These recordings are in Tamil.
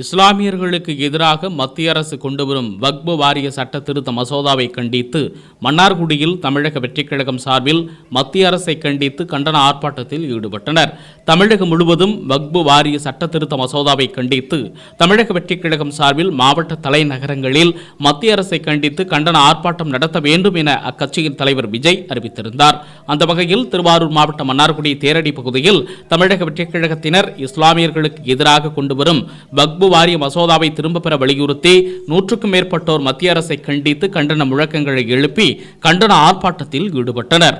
இஸ்லாமியர்களுக்கு எதிராக மத்திய அரசு கொண்டுவரும் வக்பு வாரிய சட்ட திருத்த மசோதாவை கண்டித்து மன்னார்குடியில் தமிழக வெற்றிக் கழகம் சார்பில் மத்திய அரசை கண்டித்து கண்டன ஆர்ப்பாட்டத்தில் ஈடுபட்டனர். தமிழகம் முழுவதும் வக்பு வாரிய சட்ட திருத்த மசோதாவை கண்டித்து தமிழக வெற்றிக் கழகம் சார்பில் மாவட்ட தலைநகரங்களில் மத்திய அரசை கண்டித்து கண்டன ஆர்ப்பாட்டம் நடத்த வேண்டும் என அக்கட்சியின் தலைவர் விஜய் அறிவித்திருந்தார். அந்த வகையில் திருவாரூர் மாவட்டம் மன்னார்குடி தேரடி பகுதியில் தமிழக வெற்றிக் கழகத்தினர் இஸ்லாமியர்களுக்கு எதிராக கொண்டுவரும் வக்பு வாரிய மசோதாவை திரும்பப் பெற வலியுறுத்தி நூற்றுக்கும் மேற்பட்டோர் மத்திய அரசை கண்டித்து கண்டன முழக்கங்களை எழுப்பி கண்டன ஆர்ப்பாட்டத்தில் ஈடுபட்டனர்.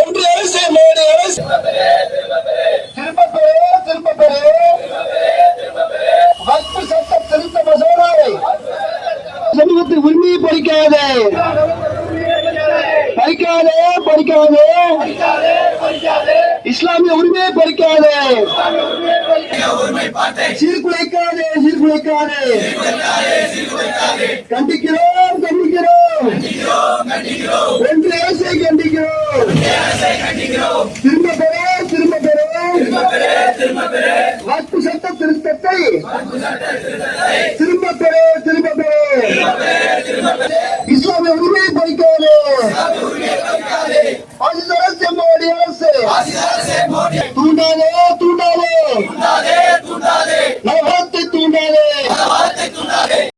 ஒன்றிய அரசு மோடி அரசு திரும்ப பெறு திரும்ப பெறு வக்பு சட்ட திருத்த மசோதாவை சமூகத்தின் உரிமையை பறிக்காதே. பறிக்காதே பறிக்காதே. இஸ்லாமிய உரிமையை பறிக்காதே. சீர்குலைக்காதே சீர்குலைக்காதே கண்டிக்கிறோம் கண்டிக்கிறோம். ஒன்றிய அரசை கண்டிக்கிறோம். திரும்ப பெற திரும்ப பெற. வாக்கு சட்ட திருத்தத்தை. திரும்ப பெற திரும்ப பெற.